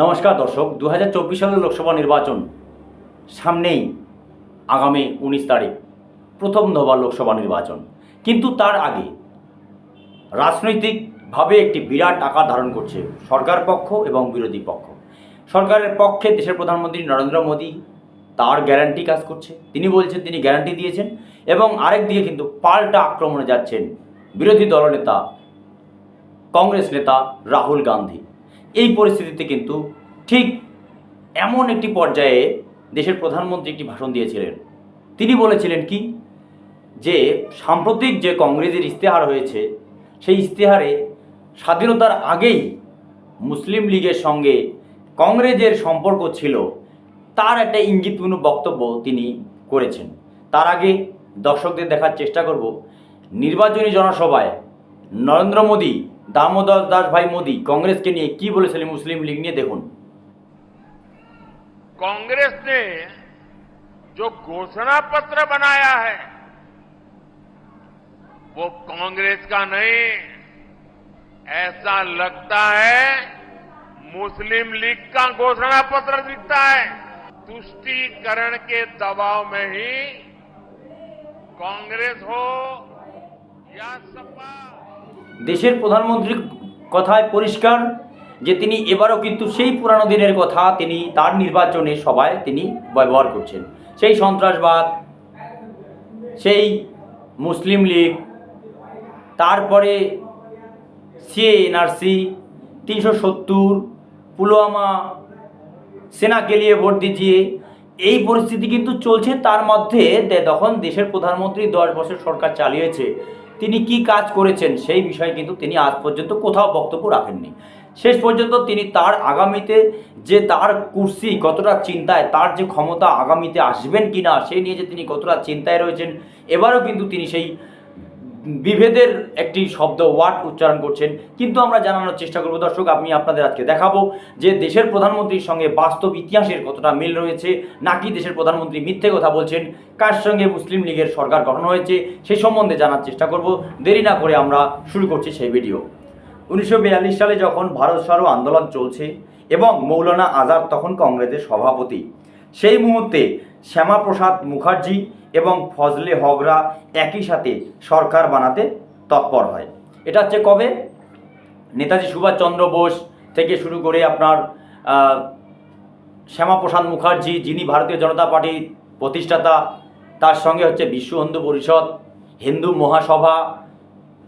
নমস্কার দর্শক দু হাজার চব্বিশ সালের লোকসভা নির্বাচন সামনেই আগামী উনিশ তারিখ, প্রথম দফা লোকসভা নির্বাচন। কিন্তু তার আগে রাজনৈতিকভাবে একটি বিরাট আকার ধারণ করছে সরকার পক্ষ এবং বিরোধী পক্ষ। সরকারের পক্ষে দেশের প্রধানমন্ত্রী নরেন্দ্র মোদী তার গ্যারান্টি কাজ করছে। তিনি বলছেন, তিনি গ্যারান্টি দিয়েছেন এবং আরেক দিকে কিন্তু পাল্টা আক্রমণে যাচ্ছেন বিরোধী দলনেতা, কংগ্রেস নেতা রাহুল গান্ধী। এই পরিস্থিতিতে কিন্তু ঠিক এমন একটি পর্যায়ে দেশের প্রধানমন্ত্রী একটি ভাষণ দিয়েছিলেন। তিনি বলেছিলেন কি? যে সাম্প্রতিক যে কংগ্রেসের ইস্তেহার হয়েছে, সেই ইস্তেহারে স্বাধীনতার আগেই মুসলিম লীগের সঙ্গে কংগ্রেসের সম্পর্ক ছিল, তার একটা ইঙ্গিতপূর্ণ বক্তব্য তিনি করেছেন। তার আগে দর্শকদের দেখার চেষ্টা করব, নির্বাচনী জনসভায় নরেন্দ্র মোদী দামোদর দাস ভাই মোদী কংগ্রেসকে নিয়ে কি বলেছিলেন মুসলিম লীগ নিয়ে দেখুন कांग्रेस ने जो घोषणा पत्र बनाया है वो कांग्रेस का नहीं ऐसा लगता है मुस्लिम लीग का घोषणा पत्र दिखता है तुष्टीकरण के दबाव में ही कांग्रेस हो या सपा দেশের প্রধানমন্ত্রীর কথায় পরিষ্কার যে তিনি এবারও কিন্তু সেই পুরানো দিনের কথা তিনি তার নির্বাচনে সভায় তিনি ব্যবহার করছেন। সেই সন্ত্রাসবাদ, সেই মুসলিম লীগ, তারপরে সিএনআরসি তিনশো সত্তর, পুলওয়ামা, সেনা নিয়ে ভোট দিজিয়ে এই পরিস্থিতি কিন্তু চলছে, তার মধ্যে তখন দেশের প্রধানমন্ত্রী দশ বছর সরকার চালিয়েছে, তিনি কি কাজ করেছেন সেই বিষয়ে কিন্তু তিনি আজ পর্যন্ত কোথাও বক্তব্য রাখেননি। শেষ পর্যন্ত তিনি তার আগামীতে যে তার কুর্সি কতটা চিন্তায়, তার যে ক্ষমতা আগামীতে আসবেন কি না সেই নিয়ে যে তিনি কতটা চিন্তায় রয়েছেন, এবারও কিন্তু তিনি সেই বিভেদের একটি শব্দ, ওয়ার্ড উচ্চারণ করছেন। কিন্তু আমরা জানানোর চেষ্টা করব, দর্শক আমি আপনাদের আজকে দেখাবো যে দেশের প্রধানমন্ত্রীর সঙ্গে বাস্তব ইতিহাসের কতটা মিল রয়েছে, নাকি দেশের প্রধানমন্ত্রী মিথ্যে কথা বলছেন, কার সঙ্গে মুসলিম লীগের সরকার গঠন হয়েছে, সে সম্বন্ধে জানার চেষ্টা করব। দেরি না করে আমরা শুরু করছি সেই ভিডিও। উনিশশো বিয়াল্লিশ সালে যখন ভারত ছাড়ো আন্দোলন চলছে এবং মৌলানা আজাদ তখন কংগ্রেসের সভাপতি, সেই মুহূর্তে শ্যামাপ্রসাদ মুখার্জি এবং ফজলে হগরা একই সাথে সরকার বানাতে তৎপর হয়। এটা হচ্ছে কবে? নেতাজি সুভাষচন্দ্র বোস থেকে শুরু করে আপনার শ্যামাপ্রসাদ মুখার্জি, যিনি ভারতীয় জনতা পার্টির প্রতিষ্ঠাতা, তার সঙ্গে হচ্ছে বিশ্ব হিন্দু পরিষদ, হিন্দু মহাসভা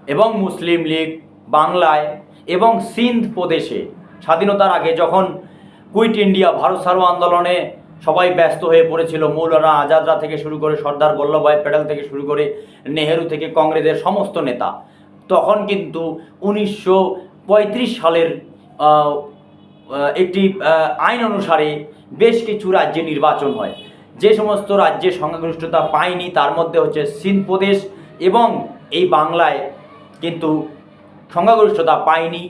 এবং মুসলিম লীগ, বাংলায় এবং সিন্ধ প্রদেশে। স্বাধীনতার আগে যখন কুইট ইন্ডিয়া ভারত ছাড়ো আন্দোলনে সবাই ব্যস্ত হয়ে পড়েছিল। মৌলানা আজাদরা থেকে শুরু করে সর্দার বল্লভভাই প্যাটেল থেকে শুরু করে নেহেরু থেকে কংগ্রেসের সমস্ত নেতা। তখন কিন্তু উনিশশো পঁয়ত্রিশ সালের একটি আইন অনুসারে বেশ কিছু রাজ্যে নির্বাচন হয়। যে সমস্ত রাজ্যে সংখ্যাগরিষ্ঠতা পায়নি, তার মধ্যে হচ্ছে সিন্ধ প্রদেশ এবং এই বাংলায় কিন্তু সংখ্যাগরিষ্ঠতা পায়নি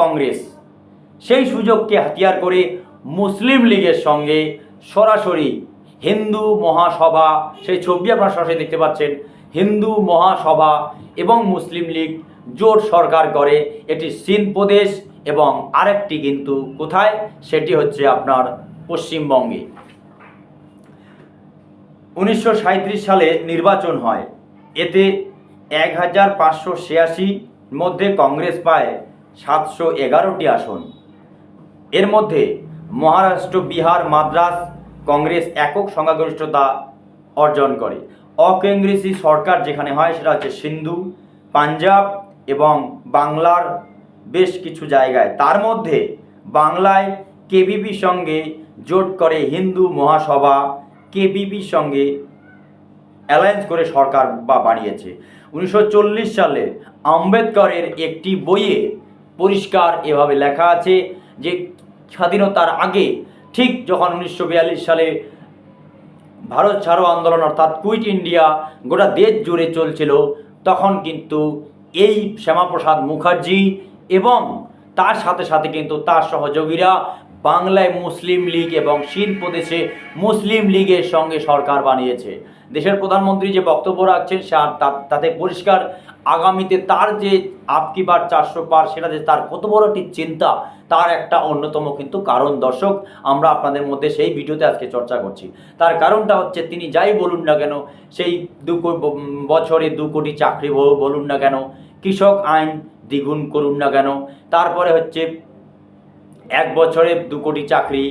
কংগ্রেস। সেই সুযোগকে হাতিয়ার করে মুসলিম লীগের সঙ্গে সরাসরি হিন্দু মহাসভা, সেই ছবি আপনারা সরাসরি দেখতে পাচ্ছেন, হিন্দু মহাসভা এবং মুসলিম লীগ জোট সরকার করে, এটি সিন্ধ প্রদেশ এবং আরেকটি কিন্তু কোথায়? সেটি হচ্ছে আপনার পশ্চিমবঙ্গে। উনিশশো সাঁইত্রিশ সালে নির্বাচন হয়। এতে এক হাজার পাঁচশো ছিয়াশি মধ্যে কংগ্রেস পায় সাতশো এগারোটি আসন। এর মধ্যে মহারাষ্ট্র, বিহার, মাদ্রাস, কংগ্রেস একক সংখ্যাগরিষ্ঠতা অর্জন করে। অকংগ্রেসি সরকার যেখানে হয় সেটা হচ্ছে সিন্ধু, পাঞ্জাব এবং বাংলার বেশ কিছু জায়গায়। তার মধ্যে বাংলায় কেবিপির সঙ্গে জোট করে হিন্দু মহাসভা কেবিপির সঙ্গে অ্যালায়েন্স করে সরকার বা বানিয়েছে। উনিশশো চল্লিশ সালে আম্বেদকরের একটি বইয়ে পরিষ্কার এভাবে লেখা আছে যে স্বাধীনতার আগে, ঠিক যখন উনিশশো বিয়াল্লিশ সালে ভারত ছাড়ো আন্দোলন অর্থাৎ কুইট ইন্ডিয়া গোটা দেশ জুড়ে চলছিল, তখন কিন্তু এই শ্যামাপ্রসাদ মুখার্জি এবং তার সাথে সাথে কিন্তু তার সহযোগীরা বাংলায় মুসলিম লীগ এবং সিন্ধ প্রদেশে মুসলিম লীগের সঙ্গে সরকার বানিয়েছে। দেশের প্রধানমন্ত্রী যে বক্তব্য রাখছেন তাতে পরিষ্কার আগামীতে তার যে আপকি বার চারশো পার, সেটা যে তার কত বড় একটি চিন্তা, তার একটা অন্যতম কিন্তু কারণ। দর্শক, আমরা আপনাদের মধ্যে সেই ভিডিওতে আজকে চর্চা করছি। তার কারণটা হচ্ছে, তিনি যাই বলুন না কেন, সেই দু বছরে দু কোটি চাকরি বলুন না কেন, কৃষক আইন দ্বিগুণ করুন না কেন, তারপরে হচ্ছে এক বছরে দু কোটি চাকরি,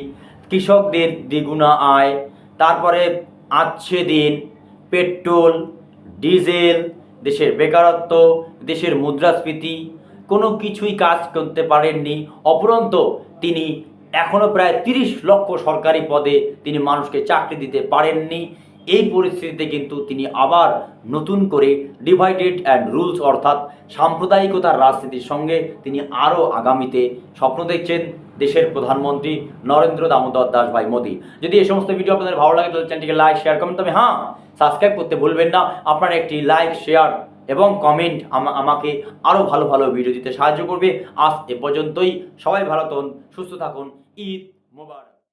কৃষকদের দ্বিগুণা আয়, তারপরে আচ্ছে দিন, পেট্রোল, ডিজেল, দেশের বেকারত্ব, দেশের মুদ্রাস্ফীতি, কোনো কিছুই কাজ করতে পারেননি। অপরন্ত তিনি এখনও প্রায় তিরিশ লক্ষ সরকারি পদে তিনি মানুষকে চাকরি দিতে পারেননি। এই পরিস্থিতিতে কিন্তু তিনি আবার নতুন করে ডিভাইডেড অ্যান্ড রুলস অর্থাৎ সাম্প্রদায়িকতার রাজনীতির সঙ্গে তিনি আরও আগামীতে স্বপ্ন দেখছেন দেশের প্রধানমন্ত্রী নরেন্দ্র দামোদর দাস ভাই মোদী। যদি এই সমস্ত ভিডিও আপনাদের ভালো লাগে, তাহলে চ্যানেলটিকে লাইক শেয়ার কমেন্ট তবে হ্যাঁ সাবস্ক্রাইব করতে ভুলবেন না। আপনার একটি লাইক শেয়ার এবং কমেন্ট আমাকে আরও ভালো ভালো ভিডিও দিতে সাহায্য করবে। আজ এ পর্যন্তই। সবাই ভালো থাকুন, সুস্থ থাকুন। ঈদ মোবারক।